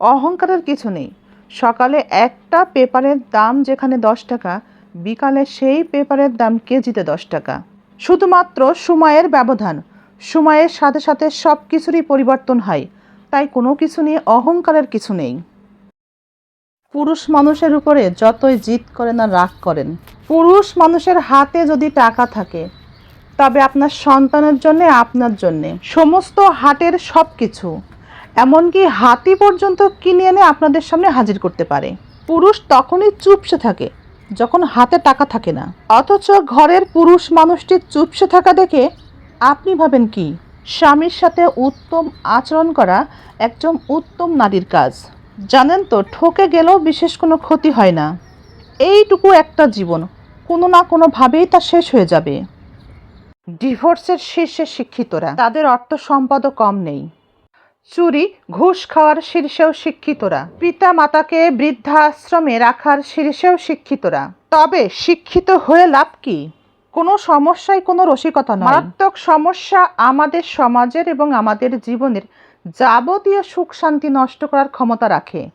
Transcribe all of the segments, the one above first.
অহংকারের কিছু নেই। সকালে একটা পেপারের দাম যেখানে দশ টাকা, বিকালে সেই পেপারের দাম কেজিতে দশ টাকা। শুধুমাত্র সময়ের ব্যবধান। সময়ের সাথে সাথে সব কিছুরই পরিবর্তন হয়। তাই কোনো কিছু নিয়ে অহংকারের কিছু নেই। পুরুষ মানুষের উপরে যতই জিদ করেন আর রাগ করেন, পুরুষ মানুষের হাতে যদি টাকা থাকে, তবে আপনার সন্তানের জন্যে, আপনার জন্যে। সমস্ত হাটের সব কিছু এমনকি হাতি পর্যন্ত কিনে এনে আপনাদের সামনে হাজির করতে পারে। পুরুষ তখনই চুপসে থাকে, যখন হাতে টাকা থাকে না। অথচ ঘরের পুরুষ মানুষটি চুপসে থাকা দেখে আপনি ভাবেন কি? স্বামীর সাথে উত্তম আচরণ করা একজন উত্তম নারীর কাজ। জানেন তো, ঠকে গেলেও বিশেষ কোনো ক্ষতি হয় না। এইটুকু একটা জীবন, কোনো না কোনোভাবেই তা শেষ হয়ে যাবে। ডিভোর্সের শীর্ষে শিক্ষিতরা, তাদের অর্থ সম্পদও কম নেই। চুরি, ঘুষ খাওয়ার শীর্ষেও শিক্ষিতরা। পিতা মাতাকে বৃদ্ধাশ্রমে রাখার শীর্ষেও শিক্ষিতরা। তবে শিক্ষিত হয়ে লাভ কি? কোনো সমস্যায় কোনো রসিকতা নয়। মারাত্মক সমস্যা আমাদের সমাজের এবং আমাদের জীবনের যাবতীয় সুখ শান্তি নষ্ট করার ক্ষমতা রাখে।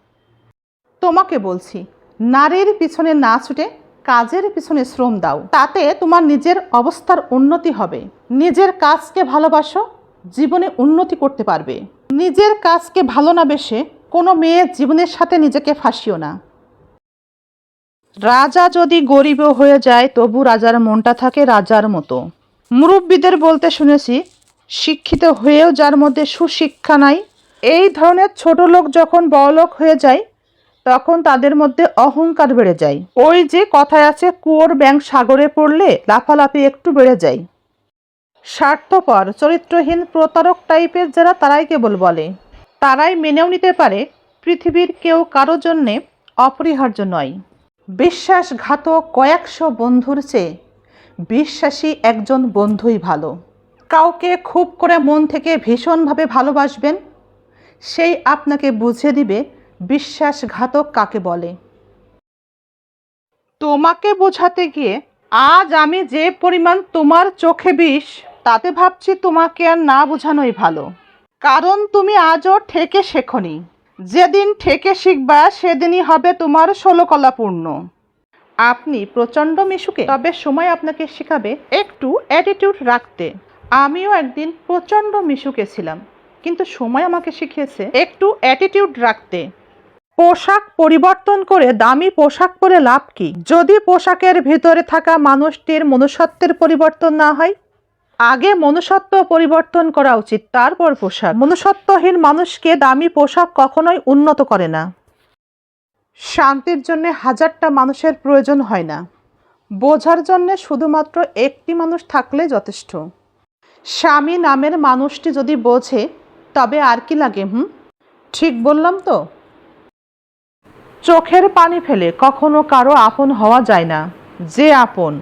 তোমাকে বলছি, নারীর পিছনে না ছুটে কাজের পিছনে শ্রম দাও। তাতে তোমার নিজের অবস্থার উন্নতি হবে। নিজের কাজকে ভালোবাসো, জীবনে উন্নতি করতে পারবে। নিজের কাজকে ভালো না বেসে কোনো মেয়ের জীবনের সাথে নিজেকে ফাঁসিও না। রাজা যদি গরিবও হয়ে যায়, তবু রাজার মনটা থাকে রাজার মতো। মুরব্বীদের বলতে শুনেছি, শিক্ষিত হয়েও যার মধ্যে সুশিক্ষা নাই, এই ধরনের ছোট লোক যখন বড়লোক হয়ে যায়, তখন তাদের মধ্যে অহংকার বেড়ে যায়। ওই যে কথায় আছে, কুয়োর ব্যাং সাগরে পড়লে লাফালাফি একটু বেড়ে যায়। স্বার্থপর, চরিত্রহীন, প্রতারক টাইপের যারা তারাই কেবল বলে। তারাই মেনেও নিতে পারে, পৃথিবীর কেউ কারও জন্যে অপরিহার্য নয়। বিশ্বাসঘাতক কয়েকশো বন্ধুর চেয়ে বিশ্বাসী একজন বন্ধুই ভালো। কাউকে খুব করে মন থেকে ভীষণভাবে ভালোবাসবেন, সেই আপনাকে বুঝিয়ে দিবে বিশ্বাসঘাতক কাকে বলে। তোমাকে বোঝাতে গিয়ে আজ আমি যে পরিমাণ তোমার চোখে বিষ তাতে ভাবছি তোমাকে আর না বোঝানোই ভালো। কারণ তুমি আজও ঠেকে শেখনি। যেদিন ঠেকে শিখবা, সেদিনই হবে তোমার ষোলকলা পূর্ণ আপনি প্রচণ্ড মিশুকে, তবে সময় আপনাকে শেখাবে একটু অ্যাটিটিউড রাখতে। আমিও একদিন প্রচণ্ড মিশুকে ছিলাম, কিন্তু সময় আমাকে শিখিয়েছে একটু অ্যাটিটিউড রাখতে। পোশাক পরিবর্তন করে দামি পোশাক পরে লাভ কি? যদি পোশাকের ভিতরে থাকা মানুষটির মনুষ্যত্বের পরিবর্তন না হয় আগে মনুষ্যত্ব পরিবর্তন করা উচিত, তারপর পোশাক। মনুষ্যত্বহীন মানুষকে দামি পোশাক কখনোই উন্নত করে না। শান্তির জন্য হাজারটা মানুষের প্রয়োজন হয় না। বোঝার জন্য শুধুমাত্র একটি মানুষ থাকলে যথেষ্ট। স্বামী নামের মানুষটি যদি বোঝে, তবে আর কি লাগে, হুম? ঠিক বললাম তো? চোখের পানি ফেলে কখনো কারও আপন হওয়া যায় না। যে আপন,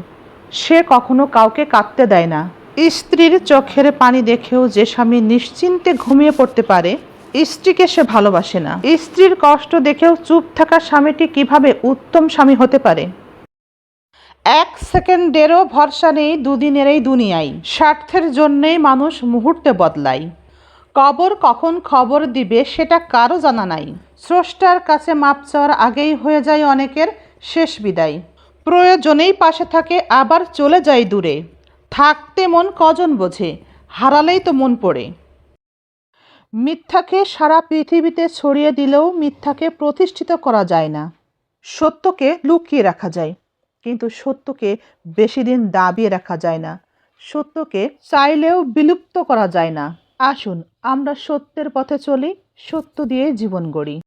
সে কখনো কাউকে কাঁদতে দেয় না। স্ত্রীর চোখের পানি দেখেও যে স্বামী নিশ্চিন্তে ঘুমিয়ে পড়তে পারে, স্ত্রীকে সে ভালোবাসে না। স্ত্রীর কষ্ট দেখেও চুপ থাকা স্বামীটি কীভাবে উত্তম স্বামী হতে পারে? এক সেকেন্ডেরও ভরসা নেই দুদিনের এই দুনিয়ায়। স্বার্থের জন্যেই মানুষ মুহূর্তে বদলায়। কবর কখন খবর দিবে সেটা কারও জানা নাই। স্রষ্টার কাছে মাপ চাওয়ার আগেই হয়ে যায় অনেকের শেষ বিদায়। প্রয়োজনেই পাশে থাকে, আবার চলে যায় দূরে। থাকতে মন কজন বোঝে? হারালেই তো মন পড়ে। মিথ্যাকে সারা পৃথিবীতে ছড়িয়ে দিলেও মিথ্যাকে প্রতিষ্ঠিত করা যায় না। সত্যকে লুকিয়ে রাখা যায়। কিন্তু সত্যকে বেশি দিন দাবিয়ে রাখা যায় না। সত্যকে চাইলেও বিলুপ্ত করা যায় না। আসুন, আমরা সত্যের পথে চলি, সত্য দিয়ে জীবন গড়ি।